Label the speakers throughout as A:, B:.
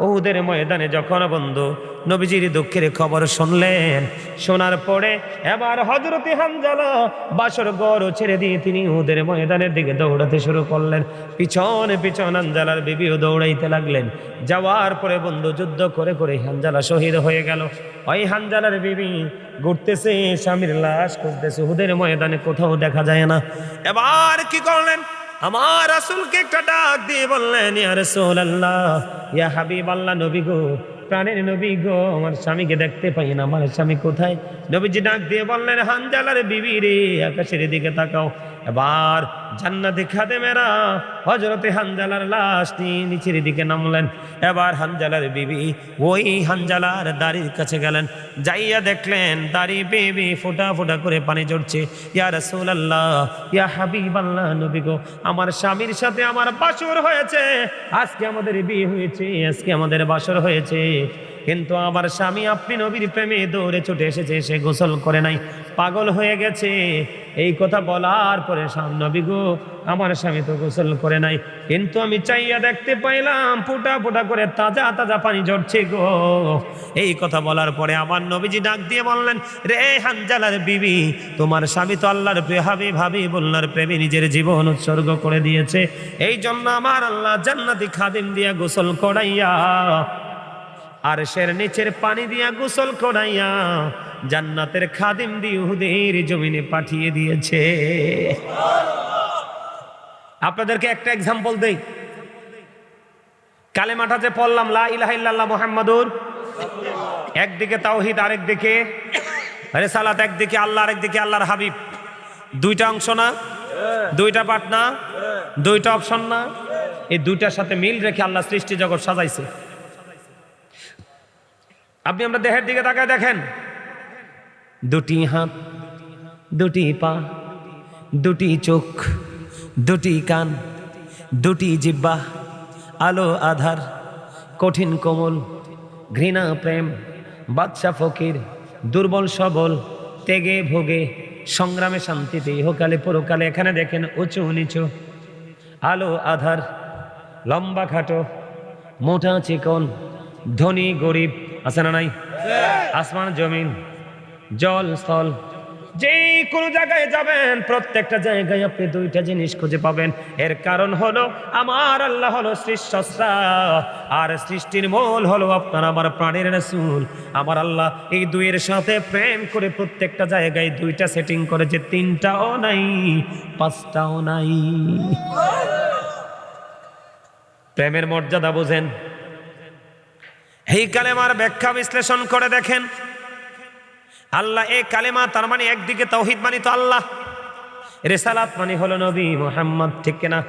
A: ওহুদের ময়দানে যখন বন্ধু নবীজির দুঃখের খবর শুনলেন, শোনার পরে এবার হজরতে হামজালা বাসর গড় ছেড়ে দিয়ে তিনি উহুদের ময়দানের দিকে দৌড়াতে শুরু করলেন। পিছনে পিছন হানজালার বিবিও দৌড়াইতে লাগলেন। যাওয়ার পরে বন্ধু যুদ্ধ করে করে হানজালা শহীদ হয়ে গেল। ওই হানজালার বিবি ঘুরতেছে, স্বামীর লাশ খুঁজতেছে। উহুদের ময়দানে কোথাও দেখা যায় না। এবার কি করলেন? আমার রাসুলকে একটা ডাক দিয়ে বললেন, ইয়া রাসূলুল্লাহ, ইয়া হাবিব আল্লাহ নবী গো, প্রাণের নবী গো, আমার স্বামীকে দেখতে পাই না, আমার স্বামী কোথায়? নবীজি ডাক দিয়ে বললেন, হানজালার বিবি রে, আকাশের দিকে তাকাও এবার জান্নাতি খাদেমেরা হজরতে হানজালার লাশ নিয়ে নিচের দিকে নামলেন। এবার হানজালার বিবি ওই হানজালার দাড়ির কাছে গেলেন। যাইয়া দেখলেন দাড়ি বেবি ফোটা ফোটা করে পানি জড়ছে ইয়া রাসূলুল্লাহ, ইয়া হাবিবাল্লাহ নবী গো, আমার স্বামীর সাথে আমার বাসর হয়েছে। আজকে আমাদের বিয়ে হয়েছে, আজকে আমাদের বাসর হয়েছে। কিন্তু আমার স্বামী আপনি নবীর প্রেমে দৌড়ে ছুটে এসেছে, সে গোসল করে নাই। পাগল হয়ে গেছে। এই কথা বলার পরে স্বাম নবী গো, আমার স্বামী তো গোসল করে নাই। কিন্তু আমি চাইয়া দেখতে পাইলাম, ফুটা ফুটা করে তাজা তাজা পানি ঝরছে গো। এই কথা বলার পরে আমার নবীজি ডাক দিয়ে বললেন, রে হানজালার বিবি, তোমার স্বামী তো আল্লাহর প্রিয় হাবি ভাবি বললার প্রেমে, নিজের জীবন উৎসর্গ করে দিয়েছে। এই জন্য আমার আল্লাহ জান্নাতি খাদিম দিয়া গোসল করাইয়া, আর সের নিচের পানি দিয়া গোসল করাইয়া জান্নাতের খাদিম দিয়ে উহুদের জমিনে পাঠিয়ে দিয়েছে। আপনাদেরকে একটা এক্সাম্পল দেই। কালেমাটা যে পড়লাম, লা ইলাহা ইল্লাল্লাহ মুহাম্মাদুর, একদিকে তাওহিদ, আরেকদিকে রেসালাত, একদিকে আল্লাহ, আরেকদিকে আল্লাহর হাবিব। দুইটা অংশ না? দুইটা পাঠ না? দুইটা অপশন না? এই দুইটার সাথে মিল রেখে আল্লাহ সৃষ্টি জগৎ সাজাইছে। আপনি আমরা দেহের দিকে তাকায় দেখেন দুটি হাত দুটি পা দুটি চোখ দুটি কান দুটি জিব্বা আলো আধার কঠিন কোমল ঘৃণা প্রেম বাদশা ফকির দুর্বল সবল তেগে ভোগে সংগ্রামে শান্তিতে ইহকালে পরকালে এখানে দেখেন উঁচু নিচু আলো আধার লম্বা খাটো মোটা চিকন ধনী গরিব আছে না নাই? আসমান জমিন জল, স্থল। যে কোনো জায়গায় যাবেন, প্রত্যেকটা জায়গায় আপনি দুইটা জিনিস খুঁজে পাবেন। এর কারণ হলো, আমার আল্লাহ হলো সৃষ্টা আর সৃষ্টির মূল হলো আপনার আমার প্রাণের রাসূল। আমার আল্লাহ এই দুইয়ের সাথে প্রেম করে প্রত্যেকটা জায়গায় দুইটা সেটিং করে যে তিনটাও নাই, পাঁচটাও নাই। প্রেমের মর্যাদা বুঝেন। এই কালেমার ব্যাখ্যা বিশ্লেষণ করে দেখেন। আল্লাহ এ কালেমা তার মানে একদিকে তৌহিদ মানে তো আল্লাহ। রেসালাত মানে হলো নবী মোহাম্মদ ঠিক কিনা?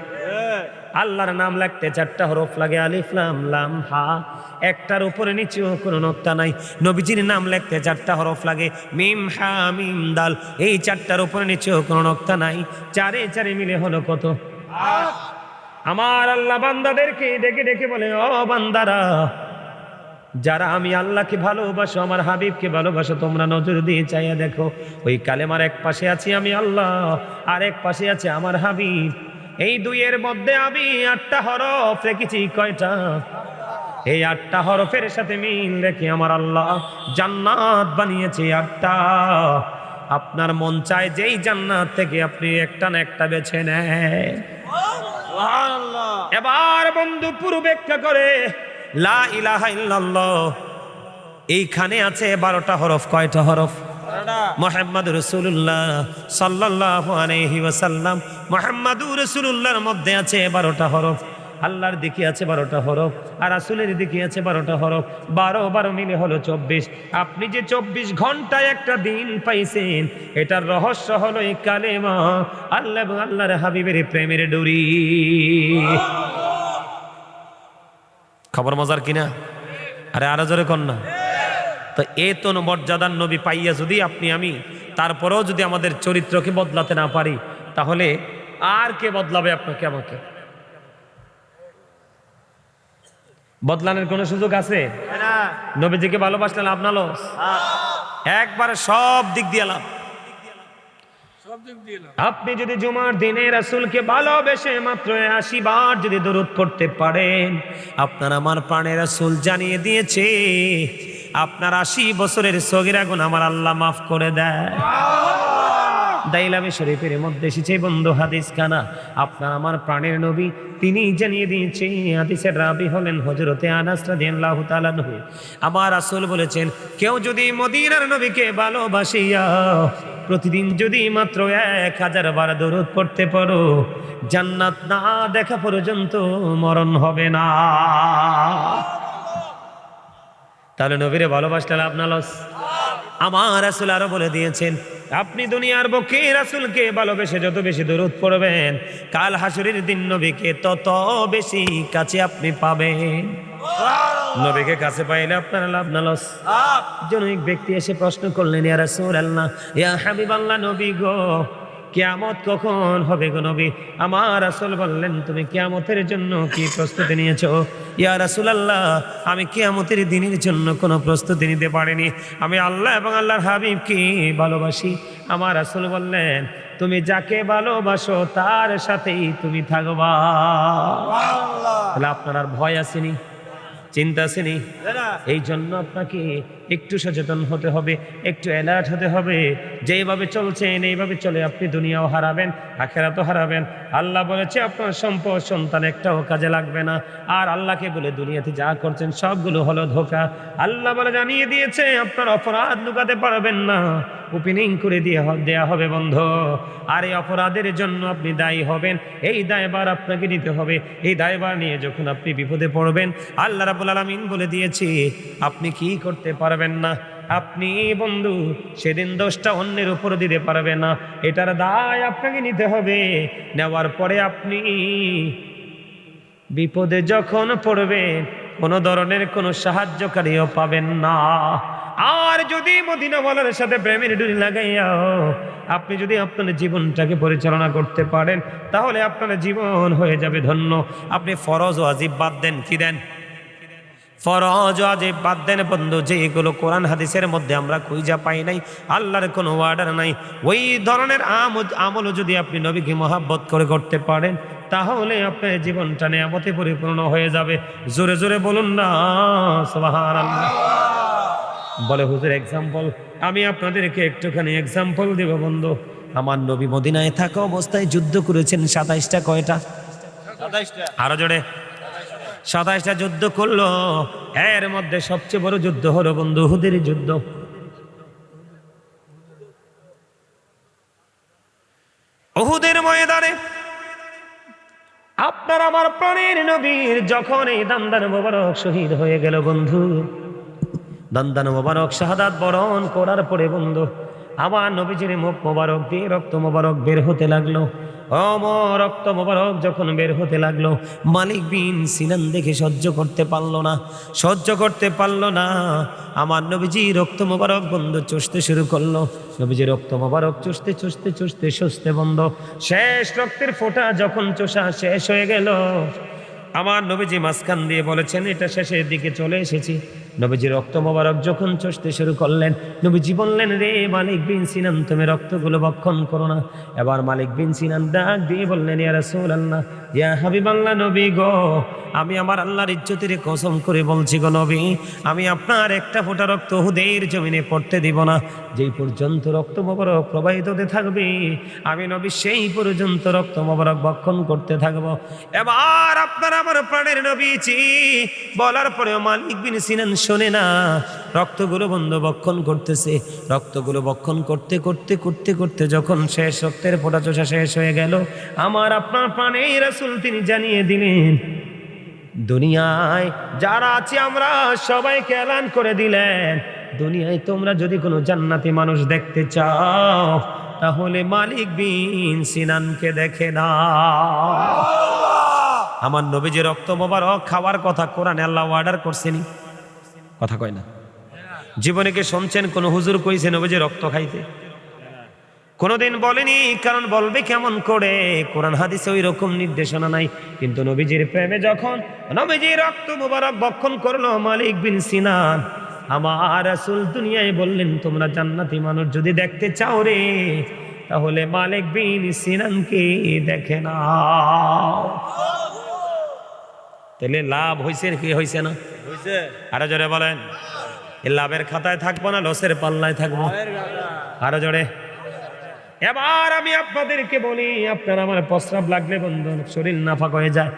A: আল্লাহর নাম লাগতে চারটা হরফ লাগে আলিফ লাম লাম হা। একটার উপরে নিচেও কোনো নোক্তা নাই। নবীজির নাম লিখতে চারটা হরফ লাগে মিম হা মিম দাল। এই চারটার উপরে নিচেও কোনো নোক্তা নাই। চারে চারে মিলে হলো কত? আমার আল্লাহ বান্দাদেরকে ডেকে ডেকে বলে ও বান্দারা যারা আমি আল্লাহকে ভালোবাসো আমার হাবিবকে ভালোবাসো তোমরা নজর দিয়ে চাইয়া দেখো ওই কালেমার এক পাশে আছি আমি আল্লাহ আর এক পাশে আছে আমার হাবিব। এই দুইয়ের মধ্যে আমি আটটা হরফ রেখেছি কয়টা? এই আটটা হরফের সাথে মিল রেখে আমার আল্লাহ জান্নাত বানিয়েছে আটটা। আপনার মন চায় যেই জান্নাত থেকে আপনি একটা না একটা বেছে নেন। এবার বন্ধু পুরো ব্যাখ্যা করে লা ইলাহা ইল্লাল্লাহ। এইখানে আছে বারোটা হরফ, কয়টা হরফ? মোহাম্মদ রসুল্লাহ সাল্লাহ আলহি ওয়াসাল্লাম। মোহাম্মদুর রসুল্লাহর মধ্যে আছে বারোটা হরফ। আল্লাহর দিকে আছে বারোটা হরফ আর আসুলের দিকে আছে বারোটা হরফ। বারো বারো মিলে হলো চব্বিশ। আপনি যে চব্বিশ ঘন্টায় একটা দিন পাইছেন, এটার রহস্য হলো এই কালেমা। আল্লাহ আল্লাহর হাবিবের প্রেমের ডুরি। খবর মজার কিনা? আরে আরও জোরে কন না। তো এ তো মর্যাদার নবী পাইয়া যদি আপনি আমি তারপরেও যদি আমাদের চরিত্রকে বদলাতে না পারি তাহলে আর কে বদলাবে আপনাকে আমাকে? বদলানোর কোনো সুযোগ আছে? নবীজিকে ভালোবাসলেন আপনার লস? একবারে সব দিক দিয়ে লাভ। আপনি যদি জুমার দিনে রাসুলকে ভালোবেসে মাত্র আশি বার যদি দরুদ পড়তে পারেন আপনার আমার প্রাণে রাসুল জানিয়ে দিয়েছে আপনার আশি বছরের সগিরা গুণ আমার আল্লাহ মাফ করে দেয়। দাইলামে শরীফের মধ্যে এসেছে, বন্ধু, হাদিস খানা। আপনার আমার প্রাণের নবী তিনি জানিয়ে দিয়েছে, হাদিসের রাবি হলেন হজরতে আনাস রাদিয়াল্লাহু তাআলা নবী আমার রাসূল বলেছেন, কেউ যদি মদিনার নবীকে ভালোবাসিয়া প্রতিদিন যদি মাত্র এক হাজার বার দরুদ পড়তে পারো, জান্নাত না দেখা পর্যন্ত মরণ হবে না। তাহলে নবীরে ভালোবাসলে না লস? আমার রাসুল আরও বলে দিয়েছেন আপনি দুনিয়ার বুকে রাসুলকে ভালোবেসে যত বেশি দূরত পড়বেন কাল হাসুরের দিন নবীকে তত বেশি কাছে আপনি পাবেন। নবীকে কাছে পাইলে আপনার লাভ না লস। জনৈক ব্যক্তি এসে প্রশ্ন করলেন ইয়া রাসূল আল্লাহ ইয়া হাবিব আল্লাহ নবী গো কিয়ামত কখন হবে গো নবী? আমার রাসূল বললেন তুমি কেয়ামতের জন্য কি প্রস্তুতি নিয়েছো? ইয়া রাসূল আল্লাহ আমি কেয়ামতের দিনের জন্য কোনো প্রস্তুতি নিতে পারিনি। আমি আল্লাহ এবং আল্লাহর হাবিবকে ভালোবাসি। আমার রাসূল বললেন তুমি যাকে ভালোবাসো তার সাথেই তুমি থাকবা। তাহলে আপনার আর ভয় আসেনি? চিন্তা আসেনি? এই জন্য আপনাকে একটু সচেতন হতে হবে, একটু অ্যালার্ট হতে হবে। যেভাবে চলছেন, এইভাবে চলে আপনি দুনিয়াও হারাবেন, আখেরাতও হারাবেন। আল্লাহ বলেছে, আপনার সম্পদ সন্তান একটাও কাজে লাগবে না। আর আল্লাহকে বলে, দুনিয়াতে যা করছেন, সবগুলো হলো ধোকা। আল্লাহ বলে, জানিয়ে দিয়েছে, আপনার অপরাধ লুকাতে পারবেন না। ওপেনিং করে দিয়ে দেয়া হবে বন্ধ। আর এই অপরাধের জন্য আপনি দায়ী হবেন। এই দায়বার আপনাকে নিতে হবে। এই দায়বার নিয়ে যখন আপনি বিপদে পড়বেন, আল্লাহ রাবুল আলমিন বলে দিয়েছে, আপনি কি করতে পারবেন? না। আপনি বন্ধু সেদিন দোষটা অন্যের উপর দিতে পারবে না। এটার দায় আপনাকে নিতে হবে। নেওয়ার পরে আপনি বিপদে যখন পড়বেন, কোনো ধরনের কোনো সাহায্যকারীও পাবেন না। আর যদি মদিনাওয়ালার সাথে প্রেমের ডুরি লাগাইয়াও আপনি যদি আপনার জীবনটাকে পরিচালনা করতে পারেন, তাহলে আপনার জীবন হয়ে যাবে ধন্য। আপনি ফরজ ও আজিব বাদ দেন, কি দেন? ফরজ আজে বাদ দেন বন্ধু যে এগুলো কোরআন হাদিসের মধ্যে আমরা খুঁজা পাই নাই আল্লাহর কোনো অর্ডার নাই। ওই ধরনের আমল আমলও যদি আপনি নবীকে মহাব্বত করে করতে পারেন তাহলে আপনার জীবনটা নিয়ামতে পরিপূর্ণ হয়ে যাবে। জোরে জোরে বলুন না বলে হুজুর এক্সাম্পল আমি আপনাদেরকে একটুখানি এক্সাম্পল দেব বন্ধু। আমার নবী মদিনায় থাকা অবস্থায় যুদ্ধ করেছেন সাতাইশটা কয়টা? আরও জোরে। সাতাইশটা যুদ্ধ করল। এর মধ্যে সবচেয়ে বড় যুদ্ধ হলো বন্ধু হুদের যুদ্ধ। ওহুদের ময়দানে আপনার আমার প্রাণের নবীর যখন এই দান্দান মোবারক শহীদ হয়ে গেল বন্ধু। দান্দান মোবারক শাহাদাত বরণ করার পরে বন্ধু, আমার নবীজির মুখ মোবারক দিয়ে রক্ত মোবারক বের হতে লাগল। রক্ত মোবারক যখন বের হতে লাগল, মালিক বিন সিনান দেখে সহ্য করতে পারল না। সহ্য করতে পারল না। আমার নবীজি রক্ত মোবারক বন্ধ চষতে শুরু করল। নবীজি রক্ত মোবারক চষতে চষতে চষতে চষতে বন্ধ। শেষ রক্তের ফোঁটা যখন চষা শেষ হয়ে গেল, আমার নবীজি মাঝখান দিয়ে বলেছেন, এটা শেষের দিকে চলে এসেছি। নবীজি রক্ত মোবারক যখন চষতে শুরু করলেন, নবীজি বললেন, রে মালিক বিন সিনান, তুমি রক্তগুলো ভক্ষণ করো না। এবার মালিক বিন সিনান ডাক দিয়ে বললেন ইয়ারা সৌল রাসূলুল্লাহ ইয়া নবী গো, আমি আমার আল্লাহর ইজ্জতের কসম করে বলছি গো নবী, আমি আপনার একটা ফোঁটা রক্ত হুদের জমিনে পড়তে দিব না। যেই পর্যন্ত রক্ত মোবারক প্রবাহিত হতে থাকবে, আমি নবী সেই পর্যন্ত রক্ত মোবারক বক্ষণ করতে থাকব। এবার আপনার আমার প্রাণের নবীজি বলার পরে মালিক বিন সিনান শোনে না, রক্তগুলো বন্ধ বক্ষণ করতেছে। রক্তগুলো বক্ষণ করতে করতে করতে করতে যখন শেষ রক্তের ফোঁটা চোষা শেষ হয়ে গেল, আমার আপনার প্রাণের রাসূল তিনি জানিয়ে দিলেন, দুনিয়ায় যারা আছে আমরা সবাইকে এলান করে দিলেন। দুনিয়ায় তোমরা যদি কোনো জান্নাতি মানুষ দেখতে চাও, তাহলে মালিক বিন সিনানকে দেখে না আমার নবীজি রক্ত মোবারক খাওয়ার কথা কোরআনে আল্লাহ অর্ডার করছেনি কথা কয় না। জীবনে কি শুনছেন কোন হুজুর কইছে নবীজি রক্ত খাইতে? কোনোদিন বলেনি কারণ বলবে কেমন করে? কোরআন হাদিসে ওই রকম নির্দেশনা নাই। কিন্তু নবীজির প্রেমে যখন নবীজি রক্ত মুবারক বক্ষণ করল মালিক বিন সিনান আমার রাসূল দুনিয়ায় বললেন তোমরা জান্নাতি মানুষ যদি দেখতে চাও রে তাহলে মালিক বিন সিনানকে দেখে না তাহলে লাভ হয়েছে কি হয়েছে না? আরও জোরে বলেন। লাভের খাতায় থাকব না লসের পাল্লায় থাকব। আরও জোরে। এবার আমি আপনাদেরকে বলি, আপনার আমার প্রস্রাব লাগলে বন্ধু, শরীর নাফাক হয়ে যায়,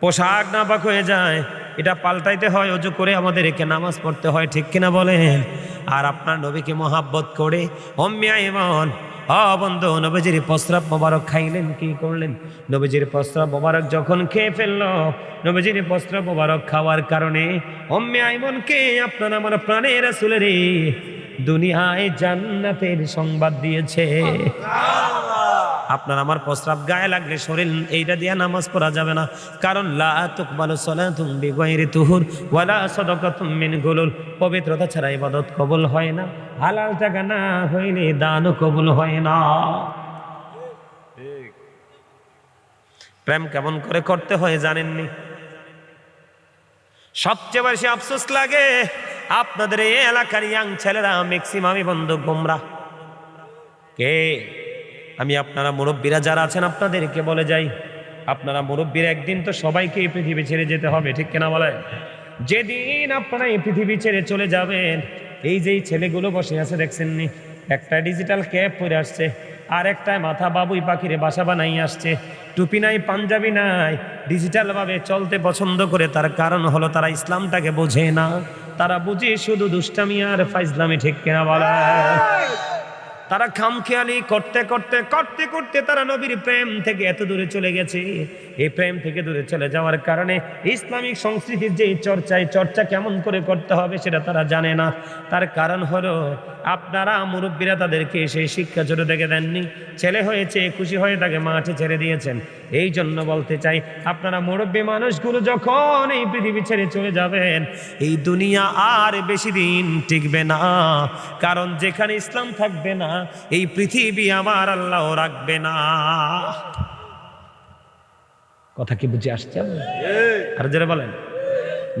A: পোশাক নাফাক হয়ে যায়। এটা পাল্টাইতে হয়, অজু করে আমাদের একে নামাজ পড়তে হয়, ঠিক কিনা বলেন? আর আপনার নবীকে মহাব্বত করে অম্মিয়া ইমন বন্ধু, নবীজির প্রস্রাব মোবারক খাইলেন, কি করলেন? নবীজির প্রস্রাব মোবারক যখন খেয়ে ফেলল, নবীজির প্রস্রাব মোবারক খাওয়ার কারণে অম্মিয়া ইমনকে আপনার আমার প্রাণের রাসূলের দুনিয়ায় জান্নাতের সংবাদ দিয়েছে। আপনার আমার প্রস্রাব গায়ে লাগলে শরীর এইটা দিয়ে নামাজ পড়া যাবে না। কারণ লা তুকবালু সালাতুম পবিত্রতা ছাড়া ইবাদত কবুল হয় না। হালাল টাকা না হইলে দানও কবুল হয় না। প্রেম কেমন করে করতে হয় জানেননি? সবচেয়ে বেশি আফসোস লাগে আপনাদের এই এলাকার ইয়াং ছেলেরা ম্যাক্সিমামই বন্ধু গোমরা। কে? আমি আপনারা মুরব্বীরা যারা আছেন আপনাদেরকে বলে যাই আপনারা মুরব্বীর একদিন তো সবাইকে এই পৃথিবী ছেড়ে যেতে হবে ঠিক কিনা বলে যেদিন আপনারা এই পৃথিবী ছেড়ে চলে যাবেন এই যে ছেলেগুলো বসে আছে দেখছেননি একটা ডিজিটাল ক্যাপ পরে আসছে, আর একটা মাথা বাবুই পাখিরে বাসা বানাই আসছে। টুপি নাই, পাঞ্জাবি নাই ডিজিটালভাবে চলতে পছন্দ করে, তার কারণ হলো তারা ইসলামটাকে বোঝে না। তারা বুঝে শুধু দুষ্টামি আর ফাইজলামি, ঠিক কেনা বলা তারা খামখেয়ালি করতে করতে করতে করতে তারা নবীর প্রেম থেকে এত দূরে চলে গেছে। এই প্রেম থেকে দূরে চলে যাওয়ার কারণে ইসলামিক সংস্কৃতির যে চর্চায় চর্চা কেমন করে করতে হবে সেটা তারা জানে না। তার কারণ হলো আপনারা মুরব্বীরা তাদেরকে সেই শিক্ষা জোরে থেকে দেননি। ছেলে হয়েছে, খুশি হয়ে তাকে মাঠে ছেড়ে দিয়েছেন। এই জন্য বলতে চাই, আপনারা মুরব্বী মানুষগুলো যখন এই পৃথিবী ছেড়ে চলে যাবেন, এই দুনিয়া আর বেশি দিন টিকবে না। কারণ যেখানে ইসলাম থাকবে না, এই পৃথিবী আমার আল্লাহ রাখবে না। কথা কি বুঝে আসছে? আর যারা বলেন।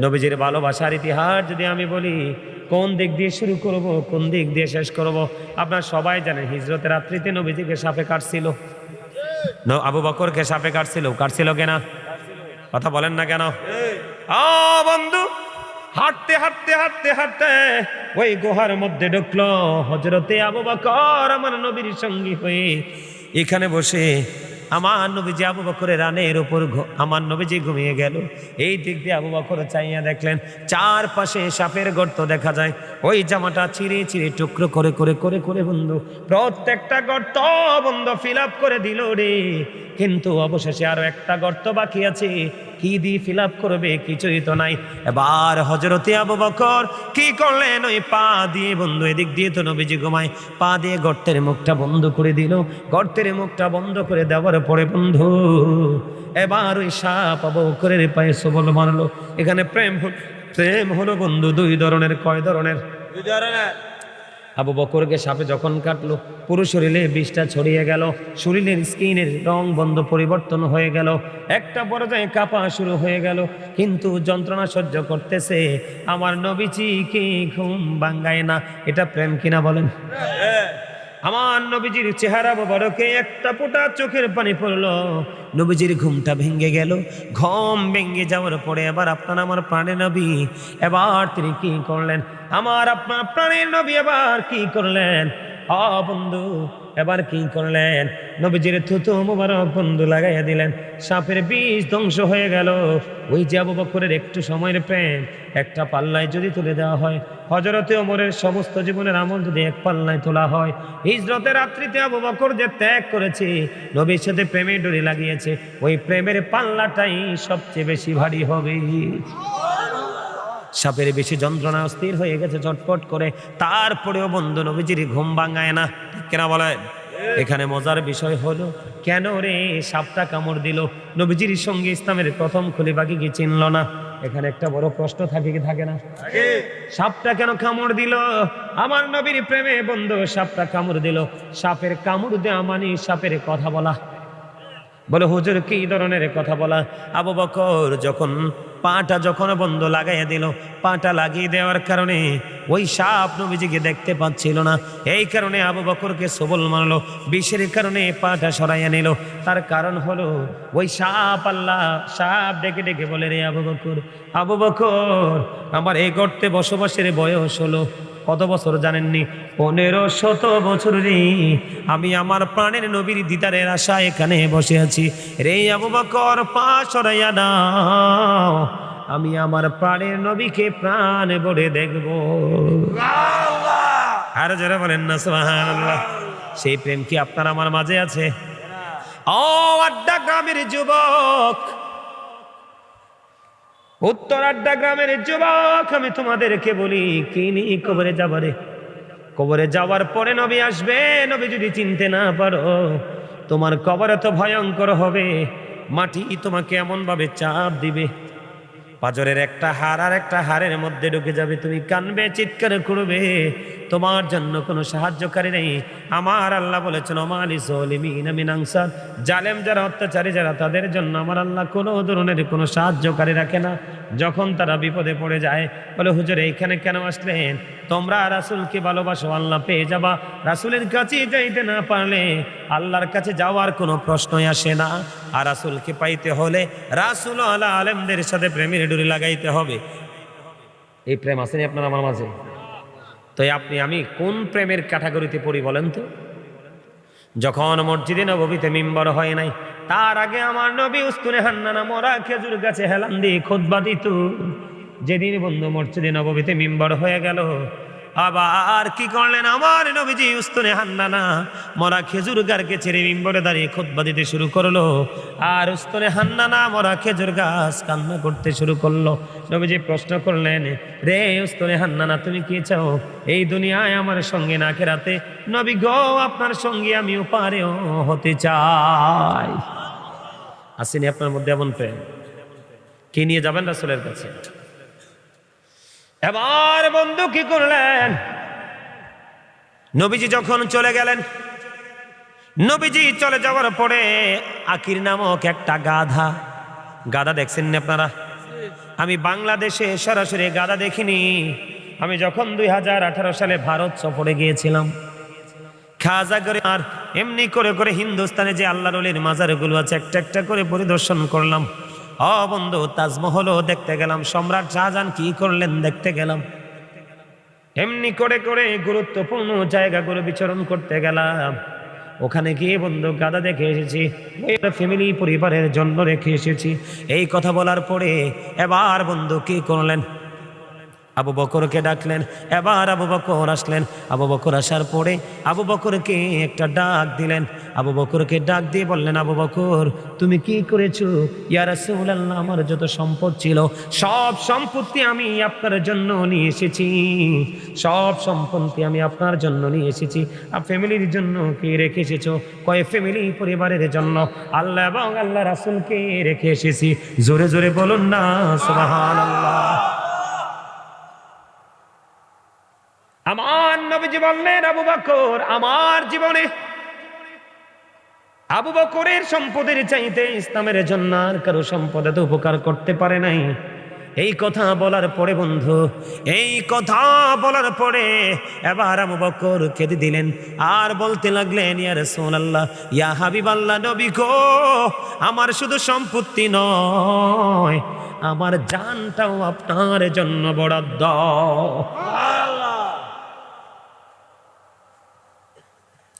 A: নবীজির ভালোবাসার ইতিহাস যদি আমি বলি কোন দিক দিয়ে শুরু করব, কোন দিক দিয়ে শেষ করব? আপনারা সবাই জানেন, হিজরতের রাত্রিতে নবীজিকে সাপে কাটছিল। আবু বকরকে সাপে কাটছিল। কাটছিল কেনা কথা বলেন না কেন? বন্ধু, হাঁটতে হাঁটতে হাঁটতে হাঁটতে ওই গুহার মধ্যে ঢুকলো হজরতে আবু বকর, আমার নবীর সঙ্গী হয়ে। এখানে বসে আমার নবীজি আবু বকরের রানের উপর আমার নবীজি ঘুমিয়ে গেল। এই দিক দিয়ে আবু বকর চাইয়া দেখলেন চার পাশে সাপের গর্ত দেখা যায়। ওই জামাটা চিরে চিরে টুকরো করে করে করে করে বন্ধু, প্রত্যেকটা গর্ত বন্ধ ফিল করে দিল রে। কিন্তু অবশেষে আরও একটা গর্ত বাকি আছে। কি দিয়ে ফিল করবে, কিছুই তো নাই। এবার হজরতে আবু বকর কি করলেন? ওই পা দিয়ে বন্ধু, এদিক দিয়ে তো নবীজি ঘুমায়। পা দিয়ে গর্তের মুখটা বন্ধ করে দিল। গর্তের মুখটা বন্ধ করে দেওয়ার পরে বন্ধু, এবার ওই সাপ আবু বকরের পায়ে সবল মারলো। এখানে প্রেম প্রেম হলো বন্ধু, দুই ধরনের। কয় ধরনের?
B: দুই ধরনের।
A: আবু বকরকে সাপে যখন কাটলো, পুরো শরীরে বিষটা ছড়িয়ে গেল, শরীরের স্কিনের রং বন্ধ পরিবর্তন হয়ে গেল, একটা পর্যায়ে কাঁপা শুরু হয়ে গেল। কিন্তু যন্ত্রণা সহ্য করতেছে, আমার নবীজিকে ঘুম ভাঙ্গায় না, এটা প্রেম কিনা বলেন? আমার নবীজির চেহারা বড়কে একটা পোটা চোখের পানি পড়ল। নবীজির ঘুমটা ভেঙে গেল। ঘম ভেঙে যাওয়ার পরে এবার আপনার আমার প্রাণে নবী। এবার তিনি কি করলেন? আমার আপনার প্রাণের নবী এবার কি করলেন? আ বন্ধু এবার কি করলেন? নবীজির থুতু মুবারক বন্ধু লাগাইয়া দিলেন। সাপের বিষ ধ্বংস হয়ে গেল। ওই যে আবু বকরের একটু সময়ের প্রেম, একটা পাল্লায় যদি তুলে দেওয়া হয় হজরতে ওমরের সমস্ত জীবনের আমল যদি এক পাল্লায় তোলা হয় হিজরতের রাত্রিতে আবু বকর যে ত্যাগ করেছে, নবীর সাথে প্রেমের ডোরি লাগিয়েছে, ওই প্রেমের পাল্লাটাই সবচেয়ে বেশি ভারী হবে। সাপের বেশি যন্ত্রণা অস্থির হয়ে গেছে চটপট করে। তারপরেও বন্ধু নবীজির ঘুম ভাঙায় না। কেনা বলেন? এখানে মজার বিষয় হলো কেন রে সাপটা কামড় দিল? নবীজির সঙ্গে ইসলামের প্রথম খুলিবাকি কি চিনল না? এখানে একটা বড় প্রশ্ন থাকে কি থাকে না? সাপটা কেন কামড় দিল? আমার নবীর প্রেমে বন্ধু সাপটা কামড় দিল। সাপের কামড় দেওয়া মানে সাপের কথা বলা। বলে, হুজুর, কি ধরনের কথা বলা? আবু বকর যখন পাটা যখন বন্ধ লাগাইয়া দিল, পাটা লাগিয়ে দেওয়ার কারণে ওই সাপ নবীজিকে দেখতে পাচ্ছিল না। এই কারণে আবু বকরকে সবল মানলো, বিষের কারণে পাটা সরাইয়া নিল। তার কারণ হলো, ওই সাপ আল্লাহ, সাপ ডেকে ডেকে বলে, রে আবু বকর আবু বকর, আমার এই গর্তে বসবাসের বয়স হলো কত বছর জানেননি? পনেরো শত বছর রে। আমি আমার প্রাণের নবীর দিদারের আশা এখানে বসে আছি। রে আবু বকর পা সরাইয়া দাও। আমি আমার প্রাণের নবীকে প্রাণ বলে দেখব। আর যারা বলেন না সুবহানাল্লাহ। সেই প্রেম কি আপনার আমার মাঝে আছে? ও আড্ডা গ্রামের যুবক উত্তর আড্ডা গ্রামের যুবক, আমি তোমাদেরকে বলি কিনি কবরে যাবারে কবরে যাওয়ার পরে নবী আসবে, নবী যদি চিনতে না পারো, তোমার কবরে তো ভয়ঙ্কর হবে, মাটি তোমাকে এমন ভাবে চাপ দিবে। পাজরের একটা হার আর একটা হারের মধ্যে ঢুকে যাবে, তুমি কানবে, চিৎকার করবে। তোমার জন্য কোনো সাহায্যকারী নেই। আমার আল্লাহ বলেছেন, অমালি সলিমিন আমিন জালেম যারা অত্যাচারী, যারা তাদের জন্য আমার আল্লাহ কোনো ধরনের কোনো সাহায্যকারী রাখে না। যখন তারা বিপদে পড়ে যায়, বলে, হুজুর, এইখানে কেন আসলেন? তোমরা রাসুলকে ভালোবাসো, আল্লাহ পেয়ে যাবা। রাসুলের কাছে যাইতে না পারলে আল্লাহর কাছে যাওয়ার কোনো প্রশ্নই আসে না। আর রাসুলকে পাইতে হলে রাসুল আল্লাহ আলেমদের সাথে প্রেমের ডুরি লাগাইতে হবে। এই প্রেম আসেনি আপনার আমার মাঝে? তো আপনি, আমি কোন প্রেমের ক্যাটাগরিতে পড়ি বলেন তো? যখন মসজিদে নবীতে মিম্বর হয় নাই, তার আগে আমার নবী উস্তুনে হান্নানা মরা খেজুর গাছে হেলান দিয়ে খোদবা দিত। যেদিন বন্ধু মসজিদে নবীতে মিম্বর হয়ে গেল আবার কি করলেন? আমার নবীজি উস্তুনে হান্নানা মরা খেজুর গাছকে ছেড়ে মিম্বরে দাঁড়িয়ে খোদবা দিতে শুরু করল। আর উস্তুনে হান্নানা মরা খেজুর গাছ কান্না করতে শুরু করল। নবীজি প্রশ্ন করলেন, রে উস্তুনে হান্নানা, তুমি কি চাও? এই দুনিয়ায় আমার সঙ্গে না কেরাতে নবী গো, আপনার সঙ্গে আমি পারেও হতে চাই। আসেনি আপনার মধ্যে এমন প্রেম? কি নিয়ে যাবেন রাসুলের কাছে? এবার বন্ধু কি করলেন? নবীজি যখন চলে গেলেন, নবীজি চলে যাওয়ার পরে আকির নামক একটা গাধা গাধা দেখছেন না আপনারা? আমি বাংলাদেশে সরাসরি গাধা দেখিনি। আমি যখন দুই হাজার আঠারো সালে ভারত সফরে গিয়েছিলাম, খাজা করে আর এমনি করে করে হিন্দুস্তানে যে আল্লাহর অলির মাজারগুলো আছে, একটা একটা করে পরিদর্শন করলাম। অ বন্ধু, তাজমহলও দেখতে গেলাম। সম্রাট শাহজাহান কি করলেন দেখতে গেলাম। এমনি করে করে গুরুত্বপূর্ণ জায়গাগুলো বিচরণ করতে গেলাম। ওখানে গিয়ে বন্ধু গাদা দেখে এসেছি ফ্যামিলি পরিবারের জন্য রেখে এসেছি। এই কথা বলার পরে এবার বন্ধু কি করলেন? আবু বকরকে ডাকলেন, এবার আবু বকর আসলেন। আবু বকর আসার পরে আবু বকরকে একটা ডাক দিলেন। আবু বকরকে ডাক দিয়ে বললেন, আবু বকর, তুমি কি করেছ? ইয়া রাসূলুল্লাহ, আমার যত সম্পদ ছিল, সব সম্পত্তি আমি আপনার জন্য নিয়ে এসেছি। সব সম্পত্তি আমি আপনার জন্য নিয়ে এসেছি। আর ফ্যামিলির জন্য কি রেখে এসেছ? কয় ফ্যামিলি? পরিবারের জন্য। আল্লাহ এবং আল্লাহ রাসূলকে রেখে এসেছি। জোরে জোরে বলুন না, সুবহানাল্লাহ। আমার নবীজি বললেন, আবু বকর, আমার জীবনে আবু বকরের সম্পদের চাইতে ইসলামের জন্য আর কারও সম্পদ এত উপকার করতে পারে নাই। এই কথা বলার পরে, বন্ধু, এই কথা বলার পরে এবার আবু বকর কেঁদে দিলেন আর বলতে লাগলেন, ইয়া রাসূলুল্লাহ, ইয়া হাবিবাল্লাহ, নবী গো, আমার শুধু সম্পত্তি নয়, আমার জানটাও আপনার জন্য বরাদ্দ।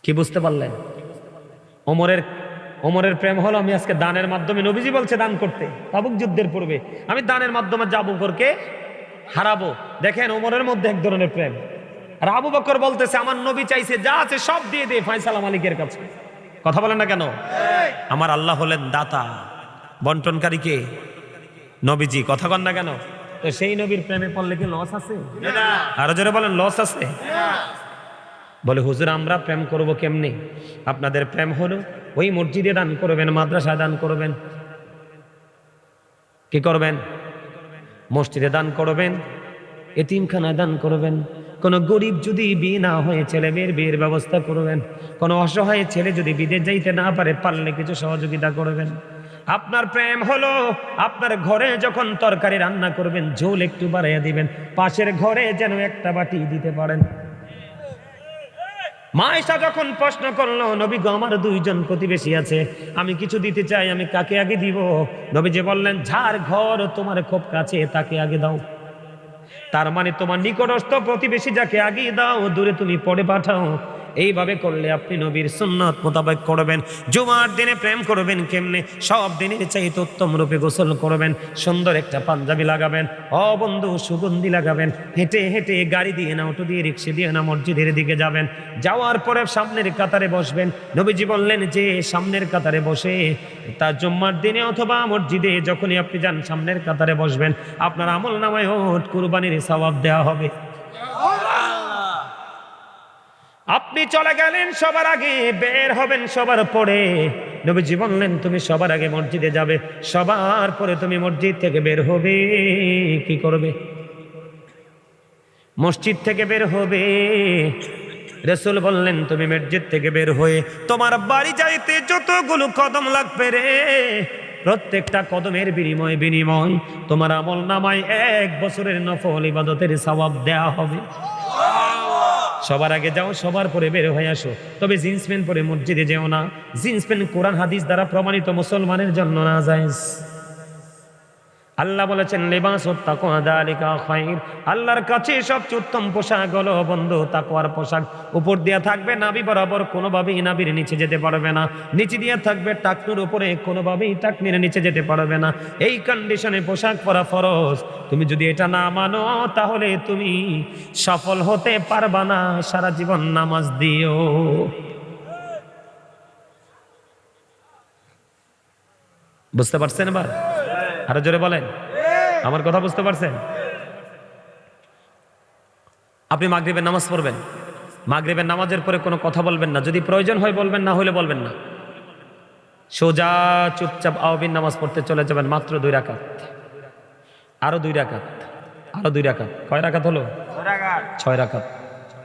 A: কি বুঝতে পারলেন? অমরের অমরের প্রেম হলো আমি আজকে দানের মাধ্যমে নবীজি বলছে দান করতে। তাবুক যুদ্ধের পূর্বে আমি দানের মাধ্যমে যাব করকে হারাবো। দেখেন ওমরের মধ্যে এক ধরনের প্রেম। আর আবু বকর বলতেছে, আমার নবী চাইছে যা আছে সব দিয়ে দে ফয়সালা মালিকের কাছে। কথা বলেন না কেন? আমার আল্লাহ হলেন দাতা, বন্টনকারী কে? নবীজি, কথা কন না কেন? তো সেই নবীর প্রেমে পড়লে কি লস আছে? আরও জোরে বলেন লস আছে? বলে, হুজুর, আমরা প্রেম করব কেমনে? আপনাদের প্রেম হলো, ওই মসজিদে দান করবেন, মাদ্রাসায় দান করবেন। কি করবেন? মসজিদে দান করবেন, এতিমখানায় দান করবেন। কোনো গরিব যদি বিয়ে না হয়ে ছেলে মেয়ের বিয়ের ব্যবস্থা করবেন, কোনো অসহায় ছেলে যদি বিদেশ যাইতে না পারে পারলে কিছু সহযোগিতা করবেন। আপনার প্রেম হলো, আপনার ঘরে যখন তরকারি রান্না করবেন, ঝোল একটু বাড়াইয়া দিবেন, পাশের ঘরে যেন একটা বাটি দিতে পারেন। মায়েশা যখন প্রশ্ন করল, নবী গো, আমার দুইজন প্রতিবেশী আছে, আমি কিছু দিতে চাই, আমি কাকে আগে দিব? নবী যে বললেন, যার ঘর তোমার খুব কাছে, তাকে আগে দাও। তার মানে তোমার নিকটস্থ প্রতিবেশী যাকে আগে দাও, দূরে তুমি পরে পাঠাও। এইভাবে করলে আপনি নবীর সুন্নত মোতাবেক করবেন। জুমার দিনে প্রেম করবেন কেমনে? সব দিনের চাইতে উত্তম রূপে গোসল করবেন, সুন্দর একটা পাঞ্জাবি লাগাবেন অ বন্ধু সুগন্ধি লাগাবেন, হেঁটে হেঁটে গাড়ি দিয়ে না, অটো দিয়ে, রিক্সা দিয়ে না, মসজিদের দিকে যাবেন। যাওয়ার পরে সামনের কাতারে বসবেন। নবীজি বললেন যে, সামনের কাতারে বসে তা জুম্মার দিনে অথবা মসজিদে যখনই আপনি যান, সামনের কাতারে বসবেন। আপনার আমল নামায় ওট কুরবানির সওয়াব দেওয়া হবে। আপনি চলে গেলেন সবার আগে, বের হবেন সবার পরে। নবীজি বললেন, তুমি সবার আগে মসজিদে যাবে, সবার পরে তুমি মসজিদ থেকে বের হবে। কি করবে? মসজিদ থেকে বের হবে। রসুল বললেন, তুমি মসজিদ থেকে বের হয়ে তোমার বাড়ি যাইতে যতগুলো কদম লাগবে রে, প্রত্যেকটা কদমের বিনিময় বিনিময় তোমার আমল নামায় এক বছরের নফল ইবাদতের সওয়াব দেয়া হবে। সবার আগে যাও, সবার পরে বের হয়ে আসো। তবে জিন্স প্যান্ট পরে মসজিদে যেও না। জিন্স প্যান্ট কোরআন হাদিস দ্বারা প্রমাণিত মুসলমানের জন্য না যায় আল্লাহ বলেছেন, লেবাস আল্লাহর কাছে সবচেয়ে উত্তম পোশাক হলো বন্ধু, তাকওয়ার পোশাক। উপর দিয়া থাকবে নাবি বরাবর, কোনোভাবেই নাবির নিচে যেতে পারবে না। নিচে দিয়া থাকবে টাকনুর উপরে, কোনোভাবেই টাকনির নিচে যেতে পারবে না। এই কন্ডিশনে পোশাক পরা ফরজ। তুমি যদি এটা না মানো, তাহলে তুমি সফল হতে পারবা না। সারা জীবন নামাজ দিও। বুঝতে পারছেন এবার? আরও জোরে বলেন। আমার কথা বুঝতে পারছেন? আপনি মাগরিবের নামাজ পড়বেন। মাগরিবের নামাজের পরে কোনো কথা বলবেন না। যদি প্রয়োজন হয় বলবেন, না হলে বলবেন না। সোজা চুপচাপ আওবিন নামাজ পড়তে চলে যাবেন মাত্র দুই রাকাত। আরও দুই রাকাত। আরও দুই রাকাত। কয় রাকাত হলো? ছয় রাকাত।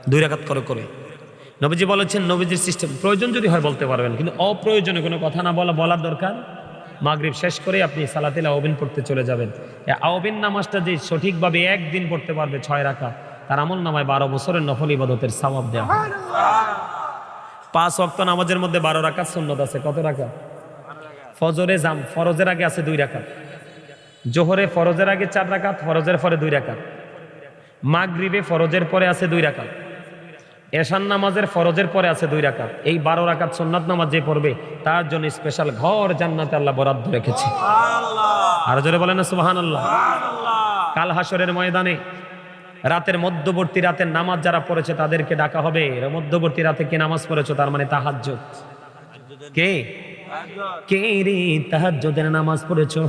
A: দুই রাকাত করে করে। নবীজি বলেছেন, নবীজির সিস্টেম প্রয়োজন যদি হয় বলতে পারবেন, কিন্তু অপ্রয়োজনে কোনো কথা না বলা, বলার দরকার মাগরিব শেষ করে আপনি সালাতিল আওবিন পড়তে চলে যাবেন। আওবিন নামাজটা যে সঠিকভাবে একদিন পড়তে পারবে ছয় রাখা তার আমল নামায় বারো বছরের নফল ইবাদতের সওয়াব দেওয়া। পাঁচ অক্ত নামাজের মধ্যে বারো রাখা সুন্নত আছে, কত রাখা ফজরে জাম, ফরজের আগে আছে দুই রাখা জোহরে ফরজের আগে চার রাকাত, ফরজের পরে দুই রাকাত। মাগরিবে ফরজের পরে আছে দুই রাকাত। এশান নামাজের ফরজের পরে আছে দুই রাকাত। এই বারো রাকাত সোননাথ নামাজ যে পড়বে তার জন্য স্পেশাল ঘর জান্নাতে আল্লাহ বরাদ্দ রেখেছে। আর জোরে বলেন না সুবাহান আল্লাহ কাল হাসরের ময়দানে রাতের মধ্যবর্তী রাতের নামাজ যারা পড়েছে তাদেরকে ডাকা হবে। মধ্যবর্তী রাতে কে নামাজ পড়েছো? তার মানে তাহাজ্জুদ। কে? কে রে তাহাজ্জুদের নামাজ পড়েছো?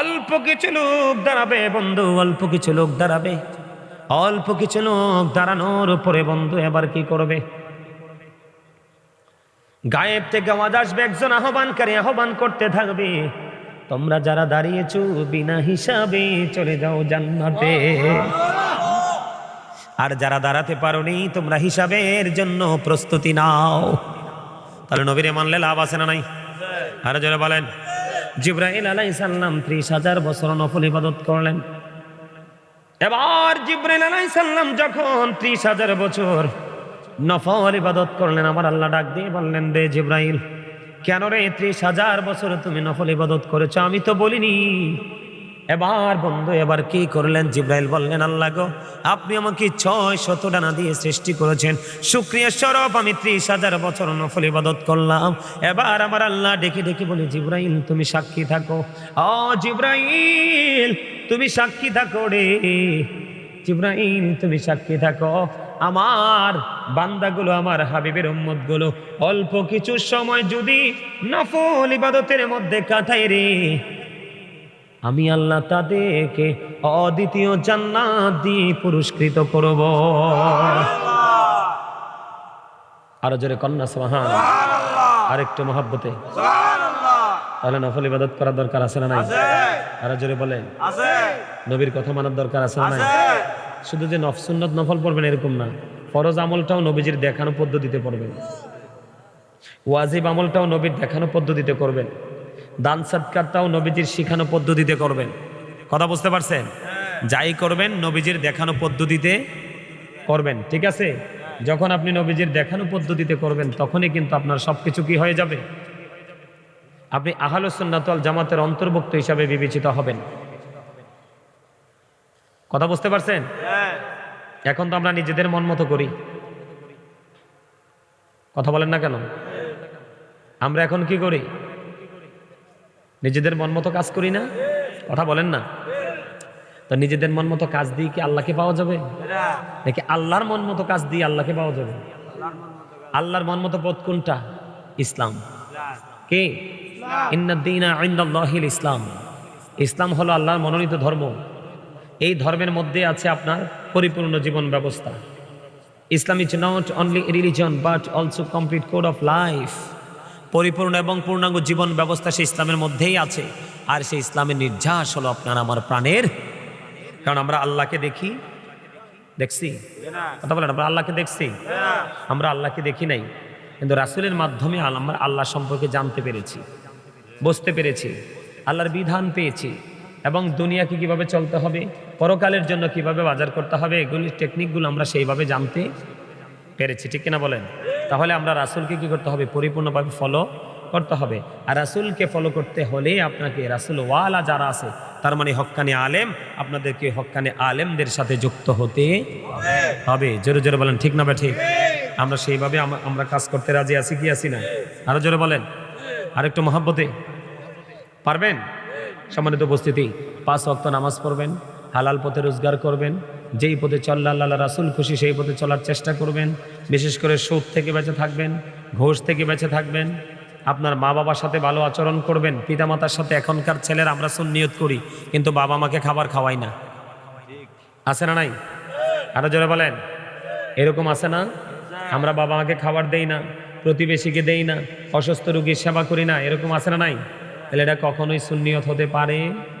A: অল্প কিছু লোক দাঁড়াবে বন্ধু অল্প কিছু লোক দাঁড়াবে। অল্প কিছু লোক দাঁড়ানোর উপরে বন্ধু, এবার কি করবে? গায়েব থেকে আওয়াজ আসবে, একজন আহ্বানকারী আহ্বান করতে থাকবে। তোমরা যারা দাঁড়িয়েছো, বিনা হিসাবে চলে যাও জান্নাতে। আর যারা দাঁড়াতে পারোনি, তোমরা হিসাবের জন্য প্রস্তুতি নাও। তাহলে নবীরে মানলে লাভ আছে না নাই? আর যারা বলেন। জিব্রাইল আলাই সাল্লাম ত্রিশ হাজার বছর নফল ইবাদত করলেন। এবার জিব্রাইল আলাই সাল্লাম যখন ত্রিশ হাজার বছর নফল ইবাদত করলেন আমার আল্লাহ ডাক দিয়ে বললেন, রে জিব্রাইল, কেন রে ত্রিশ হাজার বছর তুমি নফল ইবাদত করেছ? আমি তো বলিনি। এবার বন্ধু, এবার কি করলেন? জিব্রাইল বললেন, আল্লাহ গো, আপনি আমাকে ছয় শত ডানা দিয়ে সৃষ্টি করেছেন। সুক্রিয়া স্বরূপ, আমি ত্রিশ হাজার বছর নফল ইবাদত করলাম। এবার আমার আল্লাহ ডেকে ডেকে বলি, জিব্রাইল, তুমি সাক্ষী থাকো। ও জিব্রাইল, তুমি সাক্ষী থাকো রে। জিব্রাইল, তুমি সাক্ষী থাকো। আমার বান্দাগুলো, আমার হাবিবের উম্মতগুলো অল্প কিছু সময় যদি নফল ইবাদতের মধ্যে কাটাই রে। আমি আল্লাহ তাদেরকে অদ্বিতীয় জান্নাত দিয়ে পুরস্কৃত করব। আরও জোরে কন্যা সোহান আরেকটু মহাব্বতে। তাহলে নফল ইবাদত করার দরকার আছে না নাই? আরও জোরে বলেন। নবীর কথা মানার দরকার আছে না নাই? শুধু যে নফসুন্নত নফল পড়বেন এরকম না। ফরজ আমলটাও নবীজির দেখানো পদ্ধতিতে পড়বেন। ওয়াজিব আমলটাও নবীর দেখানো পদ্ধতিতে করবেন। দান সৎকারটাও নবীজির শিখানো পদ্ধতিতে করবেন। কথা বুঝতে পারছেন? যাই করবেন, নবীজির দেখানো পদ্ধতিতে করবেন, ঠিক আছে? যখন আপনি নবীজির দেখানো পদ্ধতিতে করবেন, তখনই কিন্তু আপনার সব কিছু কি হয়ে যাবে? আপনি আহলুসুন্নাতল জামাতের অন্তর্ভুক্ত হিসাবে বিবেচিত হবেন। কথা বুঝতে পারছেন? এখন তো আমরা নিজেদের মন মতো করি। কথা বলেন না কেন? আমরা এখন কি করি? নিজেদের মন মতো কাজ করি না? কথা বলেন না। তো নিজেদের মন মতো কাজ দিয়ে কি আল্লাহকে পাওয়া যাবে? নাকি আল্লাহর মন মতো কাজ দিয়ে আল্লাহকে পাওয়া যাবে? আল্লাহর মন মতো পথ কোনটা? ইসলাম। কে? ইসলাম। ইসলাম হলো আল্লাহর মনোনীত ধর্ম। এই ধর্মের মধ্যে আছে আপনার পরিপূর্ণ জীবন ব্যবস্থা। Islam is not only religion but also complete code of life পরিপূর্ণ এবং পূর্ণাঙ্গ জীবন ব্যবস্থা সেই ইসলামের মধ্যেই আছে। আর সেই ইসলামের নির্যাস হলো আপনার আমার প্রাণের। কারণ আমরা আল্লাহকে দেখি। দেখছি? কথা বলেন, আমরা আল্লাহকে দেখছি? আমরা আল্লাহকে দেখি নাই। কিন্তু রাসুলের মাধ্যমে আমরা আল্লাহ সম্পর্কে জানতে পেরেছি, বুঝতে পেরেছি, আল্লাহর বিধান পেয়েছি। এবং দুনিয়াকে কীভাবে চলতে হবে, পরকালের জন্য কীভাবে বাজার করতে হবে এগুলির টেকনিকগুলো আমরা সেইভাবে জানতে পেরেছি, ঠিক কিনা বলেন? তাহলে আমরা রাসুলকে কি করতে হবে? পরিপূর্ণভাবে ফলো করতে হবে। আর রাসুলকে ফলো করতে হলে আপনাকে রাসুল ওয়ালা যারা আছে, তার মানে হক্কানি আলেম, আপনাদেরকে হক্কানি আলেমদের সাথে যুক্ত হতে হবে। জোরে জোরে বলেন, ঠিক না বা ঠিক? আমরা সেইভাবে আমরা কাজ করতে রাজি আছি কি আছি না? আরও জোরে বলেন। আরেকটু মহাব্বতে। পারবেন? সম্মানিত উপস্থিতি, পাঁচ অক্ত নামাজ পড়বেন, হালাল পথে রোজগার করবেন যেই পথে চল্লা আল্লাহ রাসুল খুশি, সেই পথে চলার চেষ্টা করবেন। বিশেষ করে সুদ থেকে বেঁচে থাকবেন, ঘোষ থেকে বেঁচে থাকবেন। আপনার মা বাবার সাথে ভালো আচরণ করবেন, পিতামাতার সাথে এখনকার ছেলের আমরা সুন্নিয়ত করি, কিন্তু বাবা মাকে খাবার খাওয়াই না। আছে না নাই? আরও জোরে বলেন। এরকম আছে না? আমরা বাবা মাকে খাবার দেই না, প্রতিবেশীকে দেই না, অসুস্থ রোগীর সেবা করি না, এরকম আছে না নাই? তাহলে এটা কখনোই সুন্নিয়ত হতে পারে